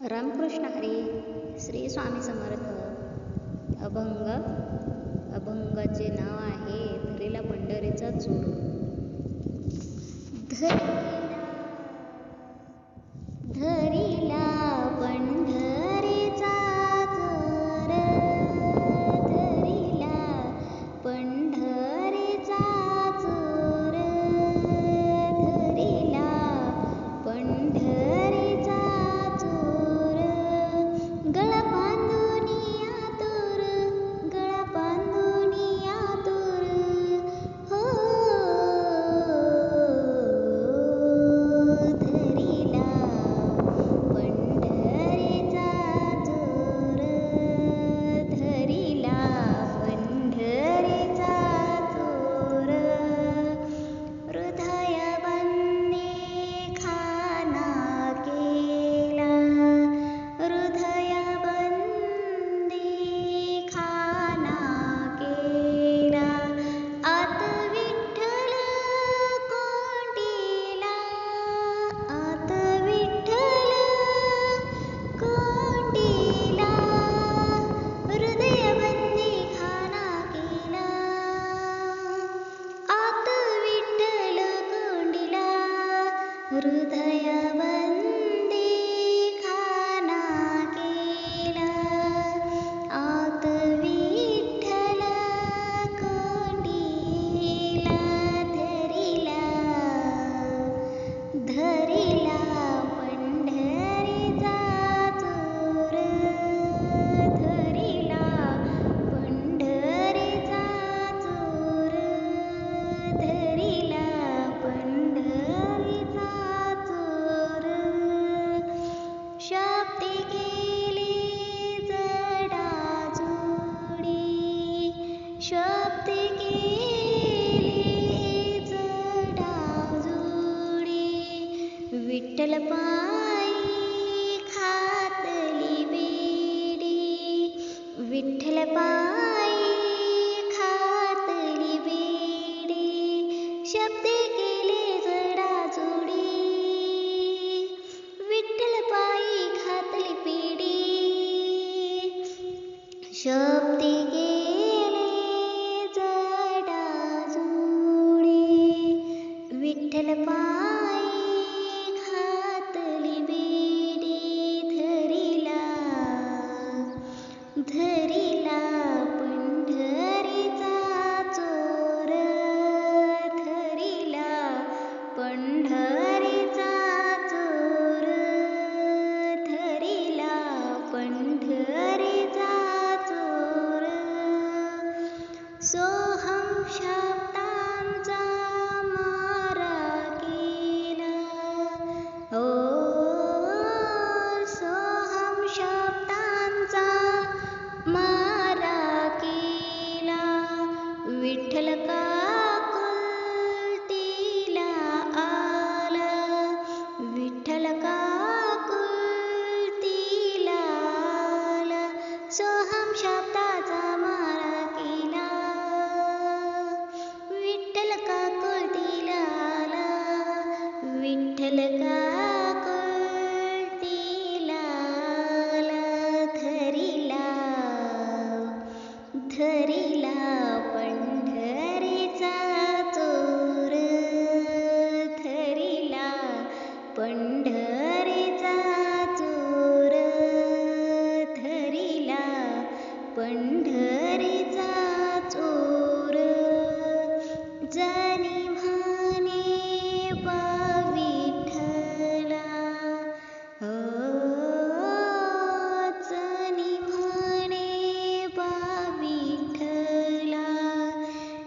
रामकृष्ण हरी श्री स्वामी समर्थ. अभंग अभंगाचे नाव आहे धरेला पंढरीचा चोर. धरे हृदय शब्दे सोहम शब्दाचा मारा केला. विठ्ठल का कुळतीला आला विठ्ठल का कुळतीला आला धरीला धरी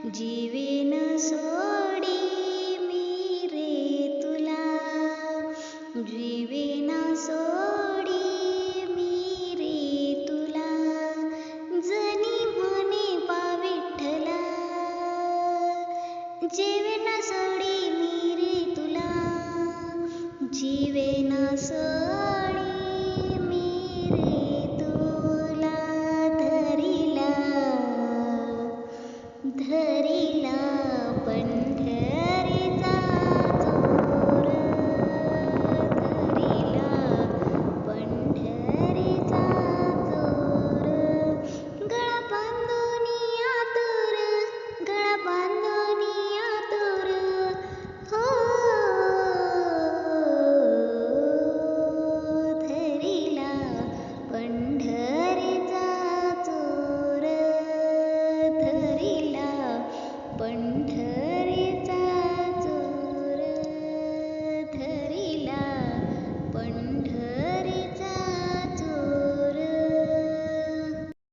जीव Clinton